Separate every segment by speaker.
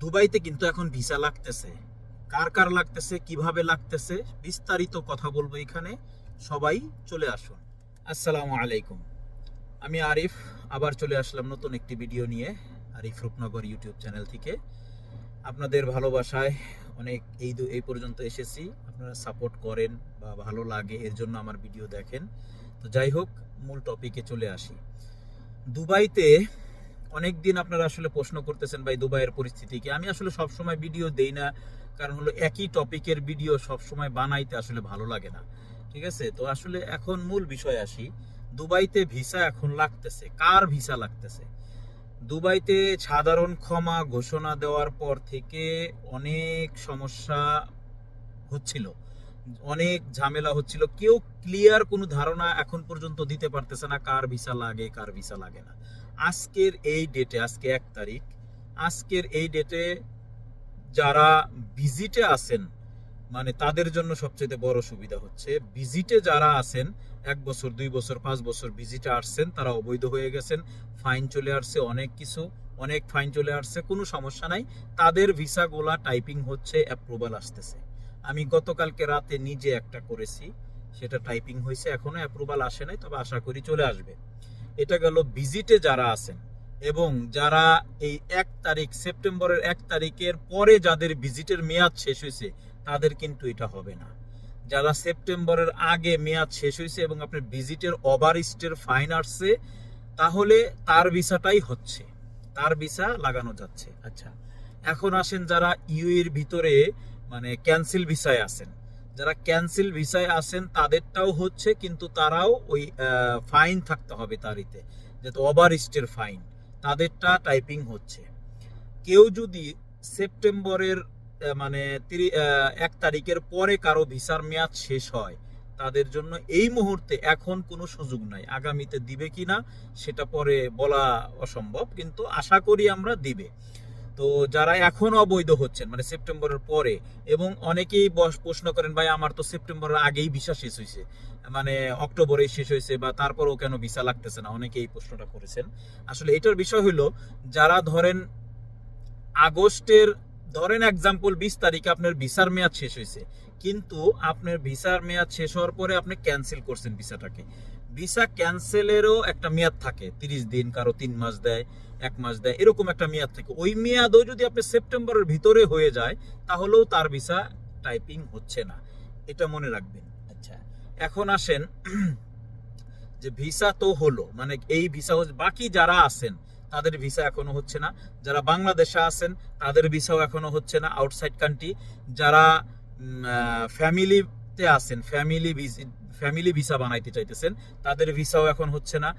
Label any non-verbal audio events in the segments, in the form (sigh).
Speaker 1: দুবাইতে কিন্তু এখন ভিসা লাগতেছে। কার কার লাগতেছে, কীভাবে লাগতেছে, বিস্তারিত কথা বলব এখানে। সবাই চলে আসুন। আসসালামু আলাইকুম। আমি আরিফ, আবার চলে আসলাম নতুন একটি ভিডিও নিয়ে আরিফ রূপনগর ইউটিউব চ্যানেল থেকে। আপনাদের ভালোবাসায় অনেক এই এই পর্যন্ত এসেছি। আপনারা সাপোর্ট করেন বা ভালো লাগে, এর জন্য আমার ভিডিও দেখেন। তো যাই হোক, মূল টপিকে চলে আসি। দুবাইতে অনেক দিন আপনারা আসলে প্রশ্ন করতেছেন ভাই দুবাইয়ের পরিস্থিতি কি? আমি আসলে সব সময় ভিডিও দেই না, কারণ হলো একই টপিকের ভিডিও সব সময় বানাইতে আসলে ভালো লাগে না। ঠিক আছে? তো আসলে এখন মূল বিষয় আসি। দুবাইতে ভিসা এখন লাগতেছে। কার ভিসা লাগতেছে? দুবাইতে সাধারণ ক্ষমা ঘোষণা দেওয়ার পর থেকে অনেক সমস্যা হচ্ছিল। অনেক ঝামেলা হচ্ছিল। কেউ ক্লিয়ার কোনো ধারণা এখন পর্যন্ত দিতে পারতেছে না কার ভিসা লাগে, কার ভিসা লাগে না। আজকের এই ডেটে আজকে এক তারিখ, আজকের এই ডেটে যারা ভিজিটে আছেন মানে তাদের জন্য সবচেয়ে বড় সুবিধা হচ্ছে ভিজিটে যারা আছেন, এক বছর, দুই বছর, পাঁচ বছর ভিজিটে আসছেন, তারা অবৈধ হয়ে গেছেন ফাইন চলে আসছে, অনেক কিছু, অনেক ফাইন চলে আসছে, কোনো সমস্যা নাই। তাদের ভিসাগুলা টাইপিং হচ্ছে অ্যাপ্রুভাল আসতেছে। আমি গতকালকে রাতে নিজে একটা করেছি। সেটা টাইপিং হয়েছে, এখনও অ্যাপ্রুভাল আসে নাই, তবে আশা করি চলে আসবে। এটা গেল ভিজিটে যারা আছেন এবং যারা এই এক তারিখ, সেপ্টেম্বরের এক তারিখের পরে যাদের ভিজিটের মেয়াদ শেষ হয়েছে, তাদের কিন্তু এটা হবে না। যারা সেপ্টেম্বরের আগে মেয়াদ শেষ হয়েছে এবং আপনার ভিজিটের ওভারস্টের ফাইন আসছে, তাহলে তার ভিসাটাই হচ্ছে। তার ভিসা লাগানো যাচ্ছে। আচ্ছা এখন আসেন যারা ইউ এর ভিতরে মানে ক্যান্সেল ভিসায় আসেন। যারা ক্যান্সেল ভিসায় আসেন, তাদেরটাও হচ্ছে কিন্তু তারাও ওই ফাইন থাকতে হবে তারিতে। যেহেতু ওভারস্টের ফাইন তাদেরটা টাইপিং হচ্ছে। কেউ যদি সেপ্টেম্বরের মানে এক তারিখের পরে কারও ভিসার মেয়াদ শেষ হয়, তাদের জন্য এই মুহূর্তে এখন কোনো সুযোগ নাই। আগামীতে দিবে কিনা, সেটা পরে বলা অসম্ভব, কিন্তু আশা করি আমরা দিবে। তো যারা এখন অবৈধ হচ্ছেন মানে সেপ্টেম্বরের পরে, এবং অনেকেই প্রশ্ন করেন, ভাই, আমার তো সেপ্টেম্বরের আগেই ভিসা শেষ হয়েছে মানে অক্টোবরে শেষ হয়েছে বা তারপরেও কেন ভিসা লাগতেছে না? অনেকে এই প্রশ্নটা করেছেন। আসলে এটার বিষয় হলো যারা ধরেন আগস্টের, ধরেন এক্সাম্পল বিশ তারিখে আপনার ভিসার মেয়াদ শেষ হয়েছে কিন্তু আপনার ভিসার মেয়াদ শেষ হওয়ার পরে আপনি ক্যান্সেল করছেন ভিসাটাকে। ভিসা ক্যান্সেলেরও একটা মেয়াদ থাকে তিরিশ দিন কারও তিন মাস দেয় এক মাস দেয় এরকম একটা মেয়াদ থাকে। ওই মেয়াদও যদি আপনি সেপ্টেম্বরের ভিতরে হয়ে যায় তাহলেও তার ভিসা টাইপিং হচ্ছে না। এটা মনে রাখবেন। আচ্ছা। এখন আসেন (clears throat) যে ভিসা তো হলো মানে এই ভিসা হচ্ছে- বাকি যারা আছেন তাদের ভিসা এখনও হচ্ছে না। যারা বাংলাদেশে আছেন তাদের ভিসাও এখনও হচ্ছে না আউটসাইড কান্ট্রি যারা ফ্যামিলিতে আছেন ফ্যামিলি ফ্যামিলি ভিসা বানাইতে চাইতেছেন, তাদের ভিসাও এখন হচ্ছে না।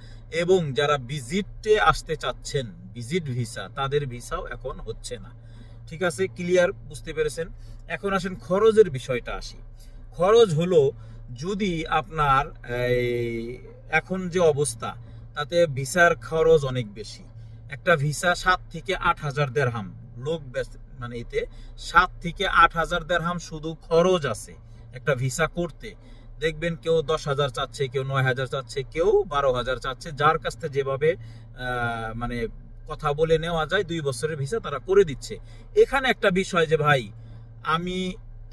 Speaker 1: এবং যারা ভিজিটে আসতে চাচ্ছেন ভিজিট ভিসা তাদের ভিসাও এখন হচ্ছে না। ঠিক আছে? ক্লিয়ার বুঝতে পেরেছেন? এখন আসেন খরচের বিষয়টা আসি। খরচ হলো যদি আপনার এখন যে অবস্থা, তাতে ভিসার খরচ অনেক বেশি। একটা ভিসা সাত থেকে আট হাজার দেড়হাম। লোক মানে এতে সাত থেকে আট হাজার দেড়হাম শুধু খরচ আছে একটা ভিসা করতে। দেখবেন কেউ দশ হাজার চাচ্ছে, কেউ নয় হাজার চাচ্ছে, কেউ বারো হাজার চাচ্ছে। যার কাছ থেকে যেভাবে মানে কথা বলে নেওয়া যায়, দুই বছরের ভিসা তারা করে দিচ্ছে। এখানে একটা বিষয় যে ভাই, আমি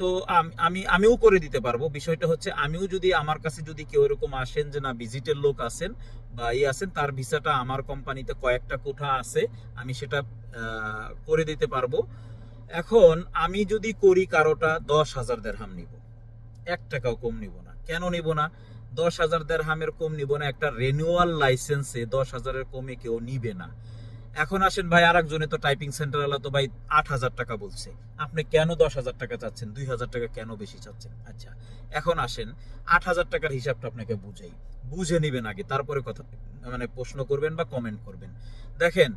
Speaker 1: তো আমি আমিও করে দিতে পারব। বিষয়টা হচ্ছে, আমিও যদি আমার কাছে যদি কেউ এরকম আসেন যে না, ভিজিটের লোক আসেন বা ই আসেন তার ভিসাটা আমার কোম্পানিতে কয়েকটা কোঠা আছে, আমি সেটা করে দিতে পারব। এখন আমি যদি করি কারোটা, দশ হাজার দেড়হাম নিব। এক টাকাও কম নিব না। কেন নিব না? দশ হাজার দেড়হামের কম নিব না, একটা রেনুয়াল লাইসেন্সে দশ হাজারের কমে কেউ নিবে না। এখন আসেন ভাই আর একজনে তো টাইপিং সেন্টার তো ভাই আট হাজার টাকা বলছে। আপনি কেন দশ হাজার টাকা চাচ্ছেন? দুই হাজার টাকা কেন বেশি চাচ্ছেন? আচ্ছা এখন আসেন, আট হাজার টাকার হিসাবটা আপনাকে বুঝাই। বুঝে নিবেন আগে, তারপরে কথা মানে প্রশ্ন করবেন বা কমেন্ট করবেন। দেখেন,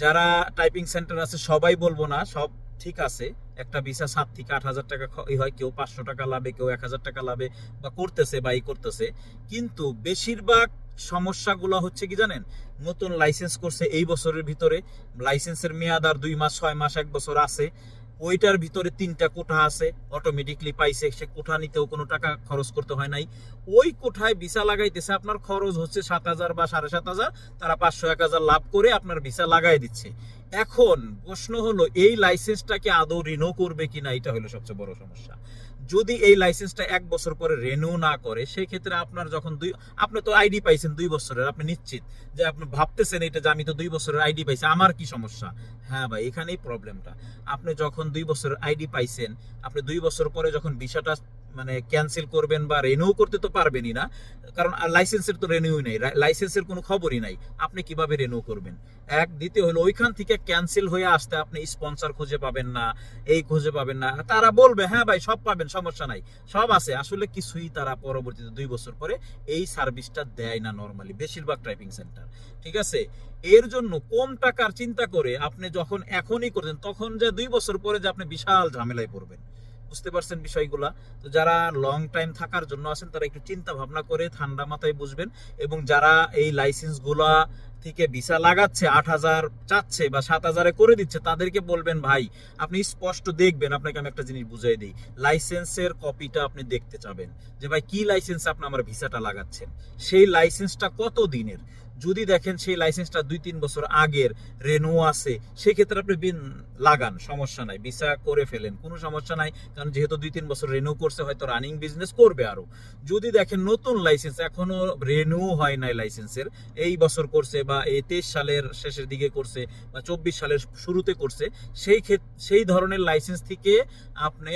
Speaker 1: যারা টাইপিং সেন্টার আছে, সবাই বলব না, সব ঠিক আছে, একটা ভিসা সাত থেকে আট হাজার টাকা হয়, কেউ পাঁচশো টাকা লাভে, কেউ এক হাজার টাকা লাভে বা করতেছে বা ই করতেছে। কিন্তু বেশিরভাগ সমস্যাগুলো হচ্ছে কি জানেন? নতুন লাইসেন্স করছে এই বছরের ভিতরে লাইসেন্সের মেয়াদ আর দুই মাস, ছয় মাস, এক বছর আছে। ওইটার ভিতরে তিনটা কোঠা আছে অটোমেটিকলি পাইছে, সে কোঠা নিতেও কোনো টাকা খরচ করতে হয় নাই। ওই কোঠায় ভিসা লাগাইতেছে, আপনার খরচ হচ্ছে সাত হাজার বা সাড়ে সাত হাজার, তারা পাঁচশো, এক হাজার লাভ করে আপনার ভিসা লাগাই দিচ্ছে। এখন প্রশ্ন হলো, এই লাইসেন্সটাকে আদৌ রিনো করবে কিনা? এটা হলো সবচেয়ে বড় সমস্যা। যদি এই লাইসেন্সটা এক বছর পরে রেনিউ না করে সেই ক্ষেত্রে আপনার যখন দুই আপনি তো আইডি পাইছেন দুই বছরের, আপনি নিশ্চিত যে আপনি ভাবতেছেন এটা যে আমি তো দুই বছরের আইডি পাইছি, আমার কি সমস্যা? হ্যাঁ ভাই, এখানেই প্রবলেমটা আপনি যখন দুই বছরের আইডি পাইছেন, আপনি দুই বছর পরে যখন ভিসাটা মানে ক্যান্সেল করবেন বা রেনিউ করতে তো পারবেনই না, কারণ লাইসেন্সের তো রেনিউ নেই লাইসেন্সের কোনো খবরই নাই, আপনি কীভাবে রেনিউ করবেন? এক, দ্বিতীয় হলো ওইখান থেকে ক্যান্সেল হয়ে আসতে আপনি স্পন্সর খুঁজে পাবেন না, এই খুঁজে পাবেন না, তারা বলবে হ্যাঁ ভাই, সব পাবেন, সমস্যা নাই। সব আছে, আসলে কিছুই তারা পরবর্তীতে দুই বছর পরে এই সার্ভিসটা দেয় না নর্মালি বেশিরভাগ ড্রাইভিং সেন্টার ঠিক আছে? এর জন্য কম টাকার চিন্তা করে আপনি যখন এখনই করছেন, তখন যে দুই বছর পরে যে আপনি বিশাল ঝামেলায় পড়বেন। বুঝতে পারছেন বিষয়গুলা। তো যারা লং টাইম থাকার জন্য আছেন, তারা একটু চিন্তা ভাবনা করে ঠান্ডা মাথায় বুঝবেন এবং যারা এই লাইসেন্সগুলা থেকে ভিসা লাগাচ্ছে, আট হাজার চাচ্ছে বা সাত হাজারে করে দিচ্ছে, তাদেরকে বলবেন, ভাই, আপনি স্পষ্ট দেখবেন, আপনাকে আমি একটা জিনিস বুঝাই দিই। লাইসেন্সের কপিটা আপনি দেখতে চাবেন। যে, ভাই, কি লাইসেন্স আপনি আমার ভিসাটা লাগাচ্ছেন? সেই লাইসেন্সটা কত দিনের যদি দেখেন সেই লাইসেন্সটা দুই, তিন বছর আগের রেনো আছে, সেক্ষেত্রে আপনি বিন লাগান, সমস্যা নাই। ভিসা করে ফেলেন, কোনো সমস্যা নাই, কারণ যেহেতু দুই, তিন বছর রেনিউ করছে, হয়তো রানিং বিজনেস করবে আরও। যদি দেখেন নতুন লাইসেন্স, এখনও রেনিউ হয় নাই লাইসেন্সের, এই বছর করছে বা এই তেইশ সালের শেষের দিকে করছে বা চব্বিশ সালের শুরুতে করছে, সেই ক্ষেত্রে সেই ধরনের লাইসেন্স থেকে আপনি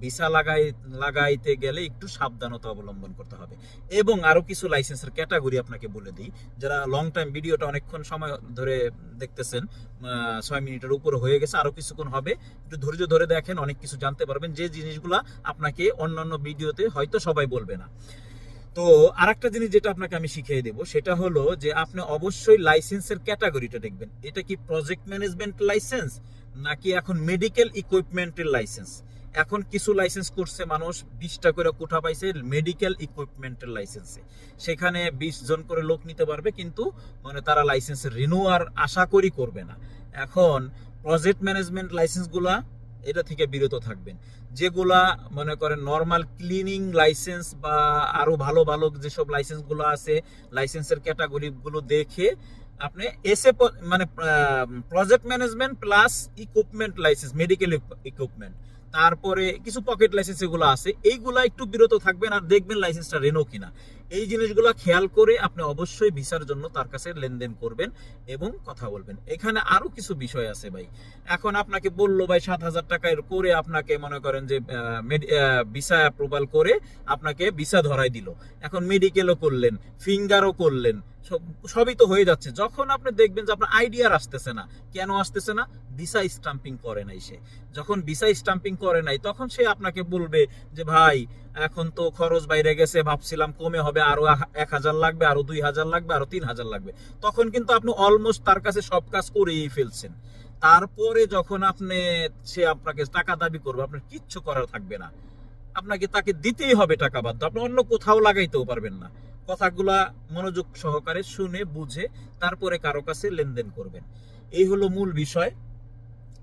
Speaker 1: ভিসা লাগাই, লাগাইতে গেলে একটু সাবধানতা অবলম্বন করতে হবে। এবং আরও কিছু লাইসেন্সের ক্যাটাগরি আপনাকে বলে দিই, যারা লং টাইম ভিডিওটা অনেকক্ষণ সময় ধরে দেখতেছেন ছয় মিনিটের উপরে হয়ে গেছে, আরও কিছুক্ষণ হবে। একটু ধৈর্য ধরে দেখেন, অনেক কিছু জানতে পারবেন। যে জিনিসগুলা আপনাকে অন্যান্য ভিডিওতে হয়তো সবাই বলবে না। তো আর একটা জিনিস যেটা আপনাকে আমি শিখিয়ে দেবো, সেটা হলো যে আপনি অবশ্যই লাইসেন্সের ক্যাটাগরিটা দেখবেন। এটা কি প্রজেক্ট ম্যানেজমেন্ট লাইসেন্স নাকি এখন মেডিকেল ইকুইপমেন্টের লাইসেন্স এখন কিছু লাইসেন্স করছে মানুষ, বিশটা করে কোঠা পাইছে মেডিকেল ইকুইপমেন্টের লাইসেন্সে সেখানে বিশ জন করে লোক নিতে পারবে, কিন্তু মানে তারা লাইসেন্স রিনিউয়ার আশা করি করবে না। এখন প্রজেক্ট ম্যানেজমেন্ট লাইসেন্সগুলা এটা থেকে বিরত থাকবেন। যেগুলা মনে করেন নর্মাল ক্লিনিং লাইসেন্স বা আরও ভালো ভালো যেসব লাইসেন্সগুলো আছে লাইসেন্সের ক্যাটাগরিগুলো দেখে আপনি এসে মানে project management plus equipment license medical equipment তারপরে কিছু পকেট লাইসেন্স এগুলো আছে, এইগুলা একটু বিরত থাকবেন আর দেখবেন লাইসেন্সটা রেনো কিনা। এই জিনিসগুলো খেয়াল করে আপনি অবশ্যই ভিসার জন্য তার কাছে লেনদেন করবেন এবং কথা বলবেন। এখানে আরও কিছু বিষয় আছে ভাই। এখন আপনাকে বলল ভাই, সাত হাজার টাকায় করে আপনাকে মনে করেন যে ভিসা অ্যাপ্রুভাল করে আপনাকে ভিসা ধরাই দিল। এখন মেডিকেলও করলেন ফিঙ্গারও করলেন, সব- সবই তো হয়ে যাচ্ছে। যখন আপনি দেখবেন যে আপনার আইডিয়ার আসতেছে না, কেন আসতেছে না? ভিসা স্টাম্পিং করে নাই সে। যখন ভিসা স্টাম্পিং করে নাই, তখন সে আপনাকে বলবে যে, ভাই এখন তো খরচ বাইরে গেছে, ভাবছিলাম কমে হবে, আরও এক হাজার লাগবে, আরও দুই হাজার লাগবে, আরও তিন হাজার লাগবে। তখন কিন্তু আপনি অলমোস্ট তার কাছে সব কাজ করেই ফেলছেন। তারপরে যখন আপনি, সে আপনাকে টাকা দাবি করবে, আপনার কিচ্ছু করার থাকবে না। আপনাকে তাকে দিতেই হবে টাকা বাধ্য, আপনি অন্য কোথাও লাগাইতেও পারবেন না। কথাগুলা মনোযোগ সহকারে শুনে, বুঝে, তারপরে কারও কাছে লেনদেন করবেন। এই হলো মূল বিষয়।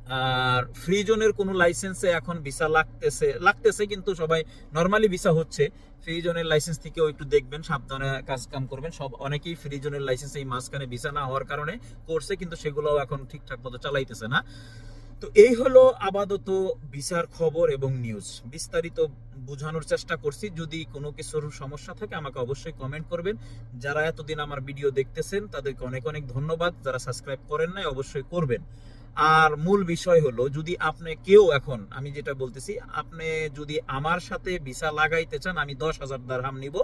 Speaker 1: আর ফ্রি জোনের কোনো লাইসেন্সে এখন ভিসা লাগতেছে লাগতেছে কিন্তু সবাই নর্মালি ভিসা হচ্ছে। ফ্রি জোনের লাইসেন্স থেকেও একটু দেখবেন, সাবধানে কাজ কাম করবেন। সব অনেকেই ফ্রি জোনের লাইসেন্স এই মাঝখানে ভিসা না হওয়ার কারণে করছে, কিন্তু সেগুলোও এখন ঠিকঠাক মতো চালাইতেছে না। তো এই হলো আপাতত ভিসার খবর এবং নিউজ বিস্তারিত বোঝানোর চেষ্টা করছি। যদি কোনো কিছুর সমস্যা থাকে, আমাকে অবশ্যই কমেন্ট করবেন। যারা এতদিন আমার ভিডিও দেখতেছেন, তাদেরকে অনেক অনেক ধন্যবাদ। যারা সাবস্ক্রাইব করেন নাই, অবশ্যই করবেন। আর মূল বিষয় হলো, যদি আপনি কেউ এখন, আমি যেটা বলতেছি, আপনি যদি আমার সাথে ভিসা লাগাইতে চান, আমি দশ হাজার দেড়হাম নিব।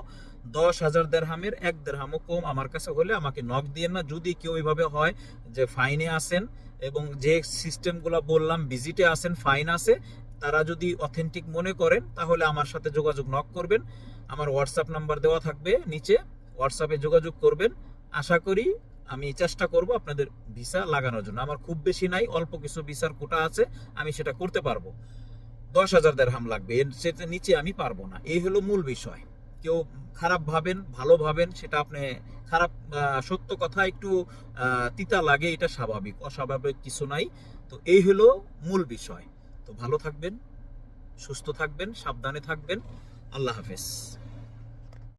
Speaker 1: দশ হাজার দেড়হামের এক দেড়হামও কম আমার কাছে হলে আমাকে নক দিয়ে না। যদি কেউ এইভাবে হয় যে ফাইনে আসেন এবং যে সিস্টেমগুলো বললাম ভিজিটে আসেন ফাইন আছে, তারা যদি অথেন্টিক মনে করেন, তাহলে আমার সাথে যোগাযোগ নক করবেন। আমার হোয়াটসঅ্যাপ নাম্বার দেওয়া থাকবে নিচে হোয়াটসঅ্যাপে যোগাযোগ করবেন। আশা করি আমি চেষ্টা করব আপনাদের ভিসা লাগানোর জন্য। আমার খুব বেশি নাই, অল্প কিছু ভিসার কোটা আছে, আমি সেটা করতে পারব। দশ হাজার দেড়হাম লাগবে, এর সেটা নিচে আমি পারব না। এই হলো মূল বিষয়। কেউ খারাপ ভাবেন, ভালো ভাবেন, সেটা আপনি খারাপ সত্য কথা একটু তিতা লাগে, এটা স্বাভাবিক, অস্বাভাবিক কিছু নাই। তো এই হলো মূল বিষয়। তো ভালো থাকবেন, সুস্থ থাকবেন, সাবধানে থাকবেন। আল্লাহ হাফেজ।